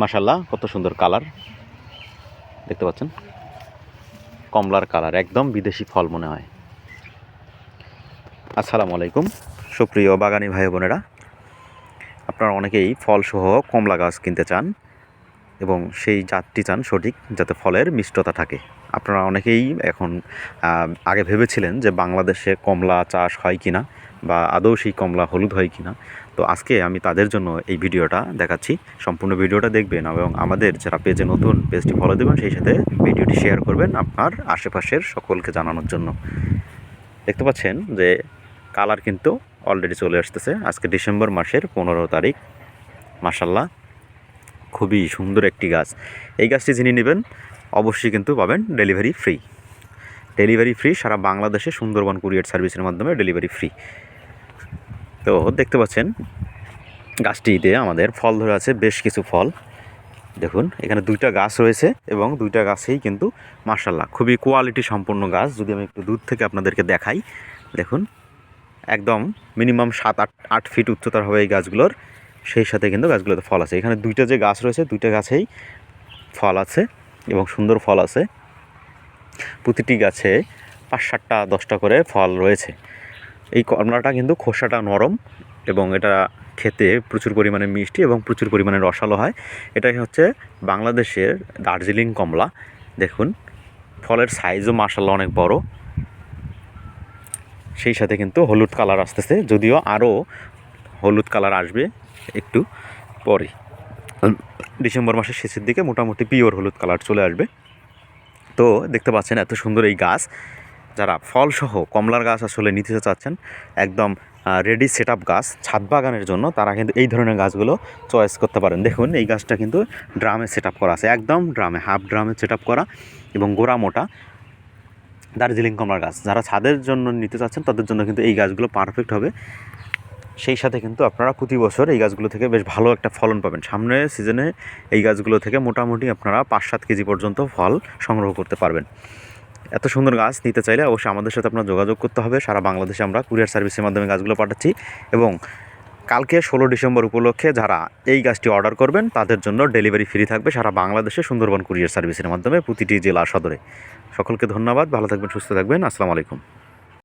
মাশাল্লাহ কত সুন্দর কালার। দেখতে পাচ্ছেন? কমলার কালার, একদম বিদেশি ফল মনে হয়। আসসালামু আলাইকুম, সুপ্রিয় বাগানি ভাই বোনেরা। আপনারা অনেকেই ফলসহ কমলা গাছ কিনতে চান এবং সেই জাতটি চান সঠিক, যাতে ফলের মিষ্টতা থাকে। আপনারা অনেকেই এখন আগে ভেবেছিলেন যে বাংলাদেশে কমলা চাষ হয় কিনা। বা আদৌ সেই কমলা হলুদ হয় কিনা। তো আজকে আমি তাদের জন্য এই ভিডিওটা দেখাচ্ছি। সম্পূর্ণ ভিডিওটা দেখবেন এবং আমাদের যারা পেজে নতুন, পেজটি ফলো দেবেন, সেই সাথে ভিডিওটি শেয়ার করবেন আপনার আশেপাশের সকলকে জানানোর জন্য। দেখতে পাচ্ছেন যে কালার কিন্তু অলরেডি চলে আসতেছে। আজকে ডিসেম্বর মাসের পনেরো তারিখ। মাসাল্লাহ খুবই সুন্দর একটি গাছ। এই গাছটি যিনি নেবেন, অবশ্যই কিন্তু পাবেন ডেলিভারি ফ্রি ডেলিভারি ফ্রি সারা বাংলাদেশে সুন্দরবন কুরিয়ার সার্ভিসের মাধ্যমে ডেলিভারি ফ্রি তো দেখতে পাচ্ছেন গাছটিতে আমাদের ফল ধরে আছে, বেশ কিছু ফল। দেখুন, এখানে দুইটা গাছ রয়েছে এবং দুইটা গাছেই কিন্তু মার্শাল্লাহ খুবই কোয়ালিটি সম্পন্ন গাছ। যদি আমি একটু দূর থেকে আপনাদেরকে দেখাই, দেখুন, একদম মিনিমাম সাত আট আট ফিট উচ্চতার হবে এই গাছগুলোর। সেই সাথে কিন্তু গাছগুলোতে ফল আছে। এখানে দুইটা যে গাছ রয়েছে, দুইটা গাছেই ফল আছে এবং সুন্দর ফল আছে। প্রতিটি গাছে পাঁচ সাতটা, দশটা করে ফল রয়েছে। এই কমলাটা কিন্তু খোসাটা নরম এবং এটা খেতে প্রচুর পরিমাণে মিষ্টি এবং প্রচুর পরিমাণে রসালো হয়। এটাই হচ্ছে বাংলাদেশের দার্জিলিং কমলা। দেখুন, ফলের সাইজও মার্শাল্লাহ অনেক বড়। সেই সাথে কিন্তু হলুদ কালার আসতেছে, যদিও আরও হলুদ কালার আসবে একটু পরে। ডিসেম্বর মাসের শেষের দিকে মোটামুটি পিওর হলুদ কালার চলে আসবে। তো দেখতে পাচ্ছেন এত সুন্দর এই গাছ। যারা ফলসহ কমলার গাছ আসলে নিতে চাচ্ছেন, একদম রেডি সেট আপ গাছ, ছাদ বাগানের জন্য তারা কিন্তু এই ধরনের গাছগুলো চয়েস করতে পারেন। দেখুন, এই গাছটা কিন্তু ড্রামে সেট আপ করা আছে, একদম ড্রামে হাফ ড্রামে সেট আপ করা এবং গোড়া মোটা দার্জিলিং কমলার গাছ। যারা ছাদের জন্য নিতে চাচ্ছেন, তাদের জন্য কিন্তু এই গাছগুলো পারফেক্ট হবে। সেই সাথে কিন্তু আপনারা প্রতি বছর এই গাছগুলো থেকে বেশ ভালো একটা ফলন পাবেন। সামনের সিজনে এই গাছগুলো থেকে মোটামুটি আপনারা পাঁচ সাত কেজি পর্যন্ত ফল সংগ্রহ করতে পারবেন। এত সুন্দর গাছ নিতে চাইলে অবশ্যই আমাদের সাথে আপনার যোগাযোগ করতে হবে। সারা বাংলাদেশে আমরা কুরিয়ার সার্ভিসের মাধ্যমে গাছগুলো পাঠাচ্ছি এবং কালকে ষোলো ডিসেম্বর উপলক্ষে যারা এই গাছটি অর্ডার করবেন, তাদের জন্য ডেলিভারি ফ্রি থাকবে সারা বাংলাদেশে সুন্দরবন কুরিয়ার সার্ভিসের মাধ্যমে প্রতিটি জেলা সদরে। সকলকে ধন্যবাদ, ভালো থাকবেন, সুস্থ থাকবেন। আসসালামু আলাইকুম।